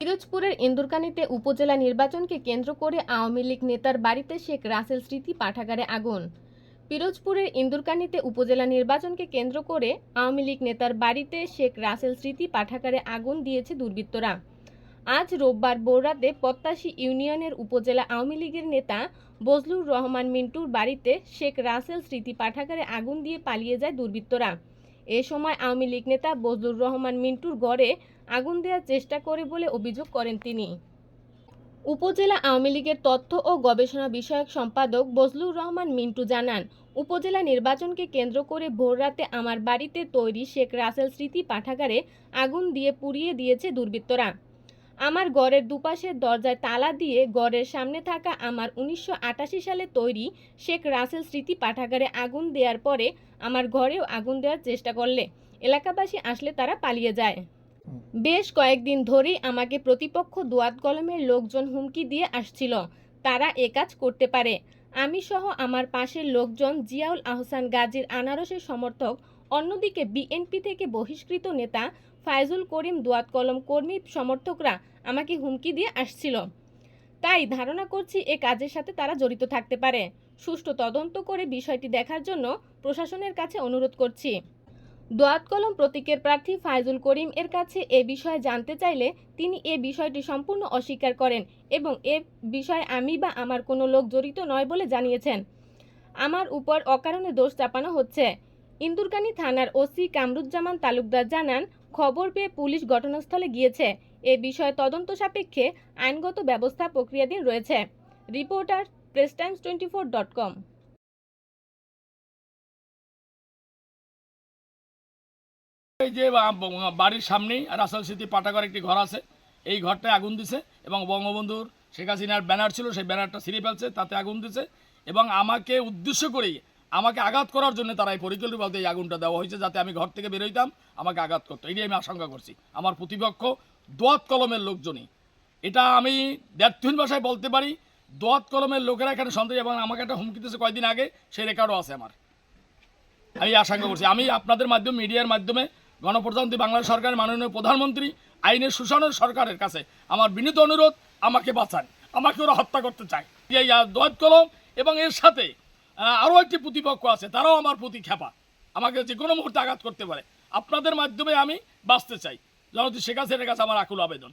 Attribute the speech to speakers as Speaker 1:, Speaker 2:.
Speaker 1: পিরোজপুরের ইন্দুরকানীতে উপজেলা নির্বাচনকে কেন্দ্র করে আওয়ামী লীগ নেতার বাড়িতে শেখ রাসেল স্মৃতি পাঠাগারে আগুন। পিরোজপুরের ইন্দুরকানীতে উপজেলা নির্বাচনকে কেন্দ্র করে আওয়ামী লীগ নেতার বাড়িতে শেখ রাসেল স্মৃতি পাঠাগারে আগুন দিয়েছে দুর্বৃত্তরা। আজ রোববার ভোররাতে পত্তাশী ইউনিয়নের উপজেলা আওয়ামী লীগের নেতা বজলুর রহমান মিন্টুর বাড়িতে শেখ রাসেল স্মৃতি পাঠাগারে আগুন দিয়ে পালিয়ে যায় দুর্বৃত্তরা। এ সময় আওয়ামী লীগ নেতা বজলুর রহমান মিন্টুর গড়ে আগুন দেওয়ার চেষ্টা করে বলে অভিযোগ করেন তিনি। উপজেলা আওয়ামী লীগের তথ্য ও গবেষণা বিষয়ক সম্পাদক বজলুর রহমান মিন্টু জানান, উপজেলা নির্বাচনকে কেন্দ্র করে ভোররাতে আমার বাড়িতে তৈরি শেখ রাসেল স্মৃতি পাঠাগারে আগুন দিয়ে পুড়িয়ে দিয়েছে দুর্বৃত্তরা। আমার গড়ের দুপাশের দরজায় তালা দিয়ে গড়ের সামনে থাকা আমার উনিশশো আটাশি সালে তৈরি শেখ রাসেল স্মৃতি পাঠাগারে আগুন দেওয়ার পরে আমার ঘরেও আগুন দেওয়ার চেষ্টা করলে এলাকাবাসী আসলে তারা পালিয়ে যায়। বেশ কয়েকদিন ধরেই আমাকে প্রতিপক্ষ দোয়াত কলমের লোকজন হুমকি দিয়ে আসছিল। তারা এ কাজ করতে পারে। আমি সহ আমার পাশের লোকজন জিয়াউল আহসান গাজীর আনারসের সমর্থক, অন্যদিকে বিএনপি থেকে বহিষ্কৃত নেতা ফায়জুল করিম দোয়াত কলম কর্মী সমর্থকরা আমাকে হুমকি দিয়ে আসছিল। তাই ধারণা করছি এ কাজের সাথে তারা জড়িত থাকতে পারে। সুষ্ঠু তদন্ত করে বিষয়টি দেখার জন্য প্রশাসনের কাছে অনুরোধ করছি। দোয়াত কলম প্রতীকের প্রার্থী ফায়জুল করিম এর কাছে এ বিষয়ে জানতে চাইলে তিনি এ বিষয়টি সম্পূর্ণ অস্বীকার করেন এবং এ বিষয়ে আমি বা আমার কোনো লোক জড়িত নয় বলে জানিয়েছেন। আমার উপর অকারণে দোষ চাপানো হচ্ছে। ইন্দুরকানী থানার ওসি কামরুজ্জামান তালুকদার জানান খবর পেয়ে পুলিশ ঘটনাস্থলে গিয়েছে। এ বিষয়ে তদন্ত সাপেক্ষে আইনগত ব্যবস্থা প্রক্রিয়াধীন রয়েছে। Reporter Press Times twenty four dot com.
Speaker 2: এই যে বাড়ির সামনেই রাসেল স্মৃতি পাঠাগার একটি ঘর আছে। এই ঘরটায় আগুন দিছে এবং বঙ্গবন্ধুর শেখ হাসিনার ব্যানার ছিল, সেই ব্যানারটা ছিঁড়ে ফেলছে, তাতে আগুন দিছে। এবং আমাকে উদ্দেশ্য করেই আমাকে আঘাত করার জন্য তারা এই পরিকল্পিতভাবে এই আগুনটা দেওয়া হয়েছে যাতে আমি ঘর থেকে বেরোইতাম, আমাকে আঘাত করতো। এটাই আমি আশঙ্কা করছি। আমার প্রতিপক্ষ দোয়াত কলমের লোকজনই। এটা আমি ব্যর্থহীন ভাষায় বলতে পারি, দোয়াত কলমের লোকেরা এখানে সন্দেহ এবং আমাকে একটা হুমকি দিয়েছে কয়েকদিন আগে, সেই রেকর্ডও আছে আমার। আমি আশঙ্কা করছি। আমি আপনাদের মাধ্যমে, মিডিয়ার মাধ্যমে, গণপ্রজাতন্ত্রী বাংলাদেশ সরকারের মাননীয় প্রধানমন্ত্রী, আইনের সুশাসনের সরকারের কাছে আমার বিনীত অনুরোধ, আমাকে বাঁচান। আমাকে ওরা হত্যা করতে চায়। দোয়াত কলম এবং এর সাথে আরও একটি প্রতিপক্ষ আছে, তারাও আমার প্রতি খেপা আমাকে যে কোনো মুহূর্তে আঘাত করতে পারে। আপনাদের মাধ্যমে আমি বাঁচতে চাই। জনতি শেখ হাসিনার কাছে আমার আকুল আবেদন।